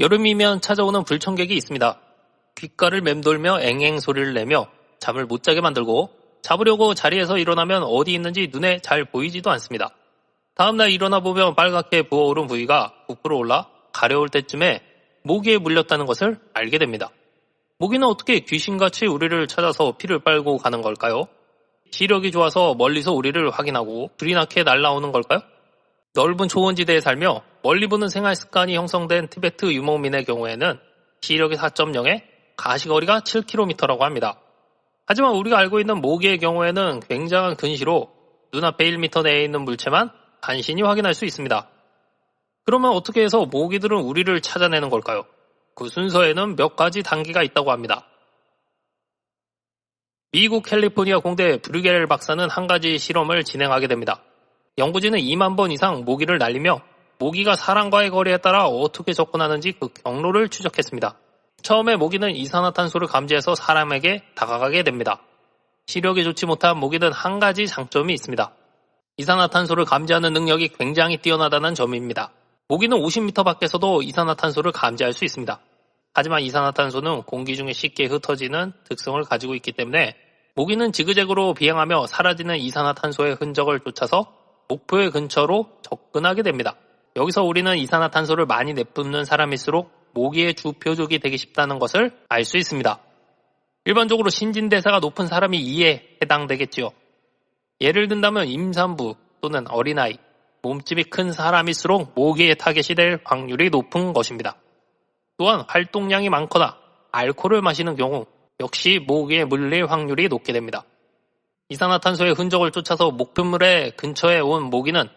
여름이면 찾아오는 불청객이 있습니다. 귓가를 맴돌며 앵앵 소리를 내며 잠을 못 자게 만들고 잡으려고 자리에서 일어나면 어디 있는지 눈에 잘 보이지도 않습니다. 다음날 일어나 보면 빨갛게 부어오른 부위가 부풀어 올라 가려울 때쯤에 모기에 물렸다는 것을 알게 됩니다. 모기는 어떻게 귀신같이 우리를 찾아서 피를 빨고 가는 걸까요? 시력이 좋아서 멀리서 우리를 확인하고 불이 나게 날아오는 걸까요? 넓은 초원지대에 살며 멀리 보는 생활 습관이 형성된 티베트 유목민의 경우에는 시력이 4.0에 가시거리가 7km라고 합니다. 하지만 우리가 알고 있는 모기의 경우에는 굉장한 근시로 눈앞에 1m 내에 있는 물체만 간신히 확인할 수 있습니다. 그러면 어떻게 해서 모기들은 우리를 찾아내는 걸까요? 그 순서에는 몇 가지 단계가 있다고 합니다. 미국 캘리포니아 공대 브류겔 박사는 한 가지 실험을 진행하게 됩니다. 연구진은 2만 번 이상 모기를 날리며 모기가 사람과의 거리에 따라 어떻게 접근하는지 그 경로를 추적했습니다. 처음에 모기는 이산화탄소를 감지해서 사람에게 다가가게 됩니다. 시력이 좋지 못한 모기는 한 가지 장점이 있습니다. 이산화탄소를 감지하는 능력이 굉장히 뛰어나다는 점입니다. 모기는 50m 밖에서도 이산화탄소를 감지할 수 있습니다. 하지만 이산화탄소는 공기 중에 쉽게 흩어지는 특성을 가지고 있기 때문에 모기는 지그재그로 비행하며 사라지는 이산화탄소의 흔적을 쫓아서 목표의 근처로 접근하게 됩니다. 여기서 우리는 이산화탄소를 많이 내뿜는 사람일수록 모기의 주 표적이 되기 쉽다는 것을 알 수 있습니다. 일반적으로 신진대사가 높은 사람이 이에 해당되겠지요. 예를 든다면 임산부 또는 어린아이, 몸집이 큰 사람일수록 모기의 타겟이 될 확률이 높은 것입니다. 또한 활동량이 많거나 알코올을 마시는 경우 역시 모기에 물릴 확률이 높게 됩니다. 이산화탄소의 흔적을 쫓아서 목표물의 근처에 온 모기는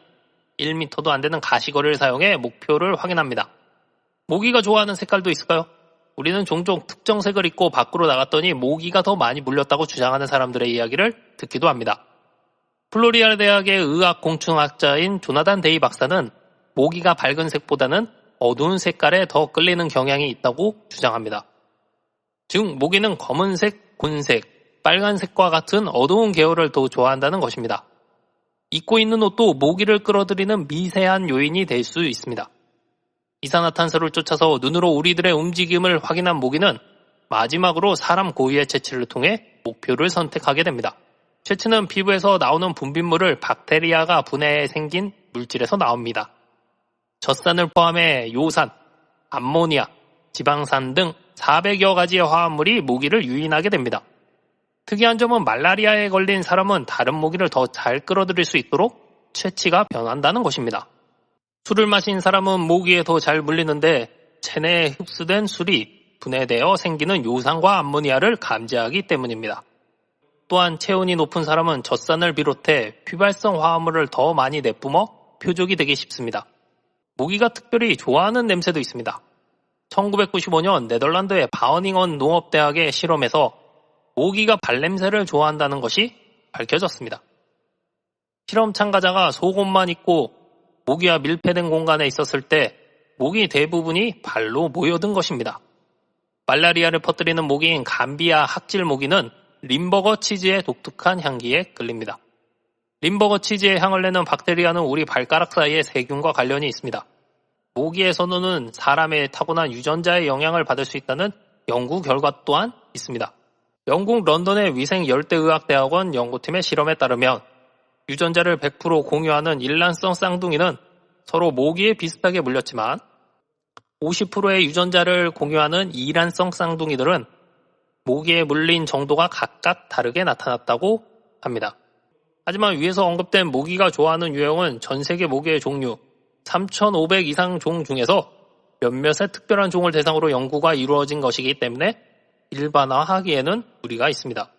1m도 안 되는 가시거리를 사용해 목표를 확인합니다. 모기가 좋아하는 색깔도 있을까요? 우리는 종종 특정 색을 입고 밖으로 나갔더니 모기가 더 많이 물렸다고 주장하는 사람들의 이야기를 듣기도 합니다. 플로리아 대학의 의학 공충학자인 조나단 데이 박사는 모기가 밝은 색보다는 어두운 색깔에 더 끌리는 경향이 있다고 주장합니다. 즉, 모기는 검은색, 곤색, 빨간색과 같은 어두운 계열을 더 좋아한다는 것입니다. 입고 있는 옷도 모기를 끌어들이는 미세한 요인이 될 수 있습니다. 이산화탄소를 쫓아서 눈으로 우리들의 움직임을 확인한 모기는 마지막으로 사람 고유의 채취를 통해 목표를 선택하게 됩니다. 채취는 피부에서 나오는 분비물을 박테리아가 분해해 생긴 물질에서 나옵니다. 젖산을 포함해 요산, 암모니아, 지방산 등 400여 가지의 화합물이 모기를 유인하게 됩니다. 특이한 점은 말라리아에 걸린 사람은 다른 모기를 더 잘 끌어들일 수 있도록 채취가 변한다는 것입니다. 술을 마신 사람은 모기에 더 잘 물리는데 체내에 흡수된 술이 분해되어 생기는 요산과 암모니아를 감지하기 때문입니다. 또한 체온이 높은 사람은 젖산을 비롯해 휘발성 화합물을 더 많이 내뿜어 표적이 되기 쉽습니다. 모기가 특별히 좋아하는 냄새도 있습니다. 1995년 네덜란드의 바어닝원 농업대학의 실험에서 모기가 발냄새를 좋아한다는 것이 밝혀졌습니다. 실험 참가자가 속옷만 입고 모기와 밀폐된 공간에 있었을 때 모기 대부분이 발로 모여든 것입니다. 말라리아를 퍼뜨리는 모기인 감비아 학질 모기는 림버거 치즈의 독특한 향기에 끌립니다. 림버거 치즈의 향을 내는 박테리아는 우리 발가락 사이에 세균과 관련이 있습니다. 모기의 선호는 사람의 타고난 유전자의 영향을 받을 수 있다는 연구 결과 또한 있습니다. 영국 런던의 위생 열대의학대학원 연구팀의 실험에 따르면 유전자를 100% 공유하는 일란성 쌍둥이는 서로 모기에 비슷하게 물렸지만 50%의 유전자를 공유하는 이란성 쌍둥이들은 모기에 물린 정도가 각각 다르게 나타났다고 합니다. 하지만 위에서 언급된 모기가 좋아하는 유형은 전 세계 모기의 종류 3,500 이상 종 중에서 몇몇의 특별한 종을 대상으로 연구가 이루어진 것이기 때문에 일반화하기에는 무리가 있습니다.